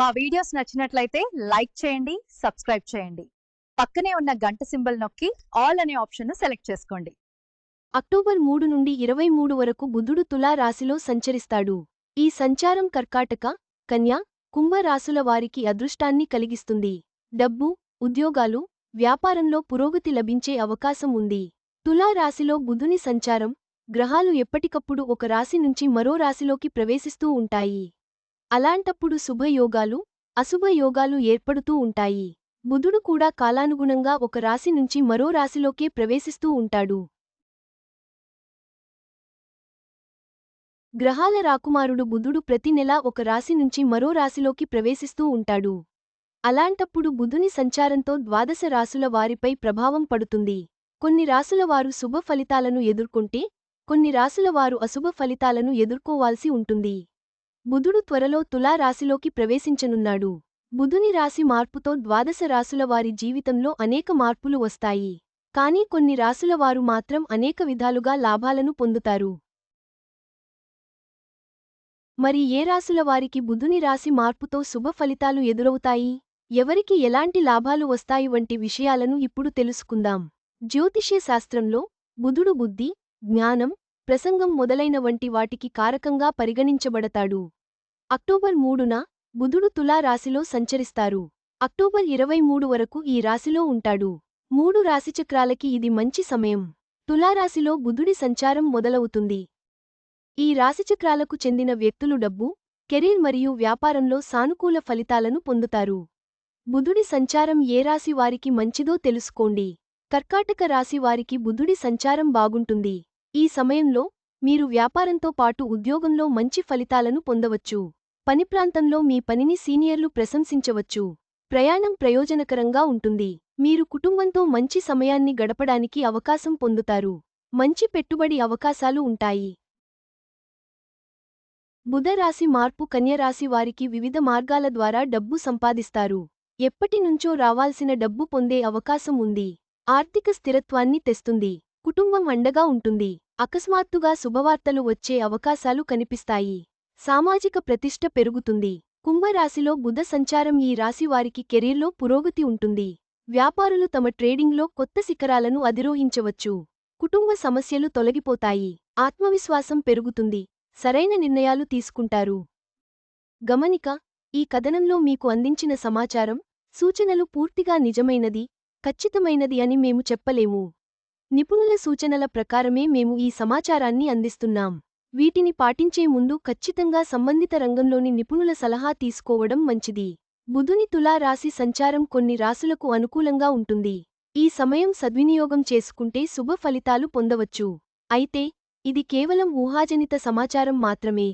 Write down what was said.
మా వీడియోస్ నచ్చినట్లయితే లైక్ చేయండి సబ్స్క్రైబ్ చేయండి. పక్కనే ఉన్న గంట సింబల్ నొక్కి ఆల్ అనే ఆప్షన్ సెలెక్ట్ చేసుకోండి. అక్టోబర్ మూడు నుండి ఇరవై మూడు వరకు బుధుడు తులా రాశిలో సంచరిస్తాడు. ఈ సంచారం కర్కాటక కన్యా కుంభ రాశుల వారికి అదృష్టాన్ని కలిగిస్తుంది. డబ్బు ఉద్యోగాలు వ్యాపారంలో పురోగతి లభించే అవకాశం ఉంది. తులా రాశిలో బుధుని సంచారం గ్రహాలు ఎప్పటికప్పుడు ఒక రాశి నుంచి మరో రాశిలోకి ప్రవేశిస్తూ ఉంటాయి. అలాంటప్పుడు శుభయోగాలు అశుభయోగాలు ఏర్పడుతూ ఉంటాయి. బుధుడు కూడా కాలానుగుణంగా ఒక రాశి నుంచి మరో రాశిలోకే ప్రవేశిస్తూ ఉంటాడు. గ్రహాల రాకుమారుడు బుధుడు ప్రతి నెలా ఒక రాశి నుంచి మరో రాశిలోకి ప్రవేశిస్తూ ఉంటాడు. అలాంటప్పుడు బుధుని సంచారంతో ద్వాదశ రాశుల వారిపై ప్రభావం పడుతుంది. కొన్ని రాశులవారు శుభ ఫలితాలను ఎదుర్కొంటే కొన్ని రాశులవారు అశుభ ఫలితాలను ఎదుర్కోవాల్సి ఉంటుంది. బుధుడు త్వరలో తులారాశిలోకి ప్రవేశించనున్నాడు. బుధుని రాశి మార్పుతో ద్వాదశ రాసుల వారి జీవితంలో అనేక మార్పులు వస్తాయి. కానీ కొన్ని రాసుల వారు మాత్రం అనేక విధాలుగా లాభాలను పొందుతారు. మరి ఏ రాసుల వారికి బుధుని రాశి మార్పుతో శుభ ఫలితాలు ఎదురవుతాయి? ఎవరికి ఎలాంటి లాభాలు వస్తాయి వంటి విషయాలను ఇప్పుడు తెలుసుకుందాం. జ్యోతిష్య శాస్త్రంలో బుధుడు బుద్ధి జ్ఞానం ప్రసంగం మొదలైన వంటి వాటికి కారకంగా పరిగణించబడతాడు. అక్టోబర్ మూడున బుధుడు తులా రాశిలో సంచరిస్తారు. అక్టోబర్ ఇరవై మూడు వరకు ఈ రాశిలో ఉంటాడు. మూడు రాశిచక్రాలకి ఇది మంచి సమయం. తులారాశిలో బుధుడి సంచారం మొదలవుతుంది. ఈ రాశిచక్రాలకు చెందిన వ్యక్తులు డబ్బు కెరీర్ మరియు వ్యాపారంలో సానుకూల ఫలితాలను పొందుతారు. బుధుడి సంచారం ఏ రాశి వారికి మంచిదో తెలుసుకోండి. కర్కాటక రాశి వారికి బుధుడి సంచారం బాగుంటుంది. ఈ సమయంలో మీరు వ్యాపారంతో పాటు ఉద్యోగంలో మంచి ఫలితాలను పొందవచ్చు. పని ప్రాంతంలో మీ పనిని సీనియర్లు ప్రశంసించవచ్చు. ప్రయాణం ప్రయోజనకరంగా ఉంటుంది. మీరు కుటుంబంతో మంచి సమయాన్ని గడపడానికి అవకాశం పొందుతారు. మంచి పెట్టుబడి అవకాశాలు ఉంటాయి. బుధరాశి మార్పు కన్యరాశి వారికి వివిధ మార్గాల ద్వారా డబ్బు సంపాదిస్తారు. ఎప్పటినుంచో రావాల్సిన డబ్బు పొందే అవకాశం ఉంది. ఆర్థిక స్థిరత్వాన్ని తెస్తుంది. కుటుంబం అండగా ఉంటుంది. అకస్మాత్తుగా శుభవార్తలు వచ్చే అవకాశాలు కనిపిస్తాయి. సామాజిక ప్రతిష్ట పెరుగుతుంది. కుంభరాశిలో బుధ సంచారం ఈ రాశి వారికి కెరీర్లో పురోగతి ఉంటుంది. వ్యాపారులు తమ ట్రేడింగ్లో కొత్త శిఖరాలను అధిరోహించవచ్చు. కుటుంబ సమస్యలు తొలగిపోతాయి. ఆత్మవిశ్వాసం పెరుగుతుంది. సరైన నిర్ణయాలు తీసుకుంటారు. గమనిక ఈ కథనంలో మీకు అందించిన సమాచారం సూచనలు పూర్తిగా నిజమైనది ఖచ్చితమైనది అని మేము చెప్పలేము. నిపుణుల సూచనల ప్రకారమే మేము ఈ సమాచారాన్ని అందిస్తున్నాం. వీటిని పాటించే ముందు ఖచ్చితంగా సంబంధిత రంగంలోని నిపుణుల సలహా తీసుకోవడం మంచిది. బుధుని తులా రాశి సంచారం కొన్ని రాసులకు అనుకూలంగా ఉంటుంది. ఈ సమయం సద్వినియోగం చేసుకుంటే శుభ ఫలితాలు పొందవచ్చు. అయితే ఇది కేవలం ఊహాజనిత సమాచారం మాత్రమే.